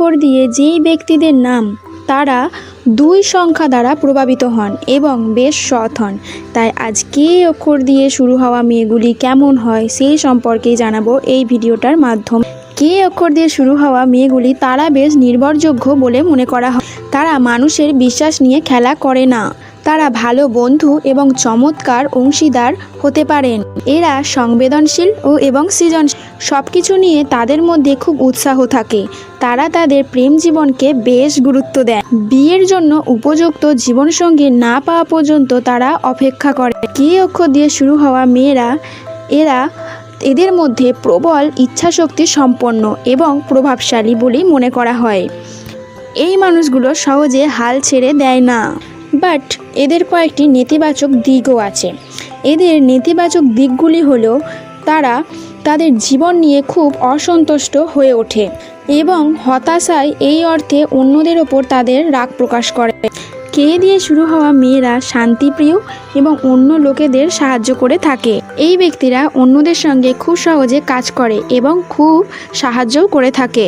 অক্ষর দিয়ে যেই ব্যক্তিদের নাম, তারা দুই সংখ্যা দ্বারা প্রভাবিত হন এবং বেশ সৎ হন। তাই আজ কে অক্ষর দিয়ে শুরু হওয়া মেয়েগুলি কেমন হয় সেই সম্পর্কেই জানাব এই ভিডিওটার মাধ্যমে। কে অক্ষর দিয়ে শুরু হওয়া মেয়েগুলি তারা বেশ নির্ভরযোগ্য বলে মনে করা হয়। তারা মানুষের বিশ্বাস নিয়ে খেলা করে না। তারা ভালো বন্ধু এবং চমৎকার অংশীদার হতে পারেন। এরা সংবেদনশীল ও এবং সৃজনশীল। সব কিছু নিয়ে তাদের মধ্যে খুব উৎসাহ থাকে। তারা তাদের প্রেম জীবনকে বেশ গুরুত্ব দেয়। বিয়ের জন্য উপযুক্ত জীবনসঙ্গী না পাওয়া পর্যন্ত তারা অপেক্ষা করে। কে অক্ষর দিয়ে শুরু হওয়া মেয়েরা, এরা এদের মধ্যে প্রবল ইচ্ছাশক্তি সম্পন্ন এবং প্রভাবশালী বলেই মনে করা হয়। এই মানুষগুলো সহজে হাল ছেড়ে দেয় না। বাট এদের কয়েকটি নেতিবাচক দিকও আছে। এদের নেতিবাচক দিকগুলি হলো, তারা তাদের জীবন নিয়ে খুব অসন্তুষ্ট হয়ে ওঠে এবং হতাশায় এই অর্থে অন্যদের ওপর তাদের রাগ প্রকাশ করে। কে দিয়ে শুরু হওয়া মেয়েরা শান্তিপ্রিয় এবং অন্য লোকেদের সাহায্য করে থাকে? এই ব্যক্তিরা অন্যদের সঙ্গে খুব সহজে কাজ করে এবং খুব সাহায্যও করে থাকে।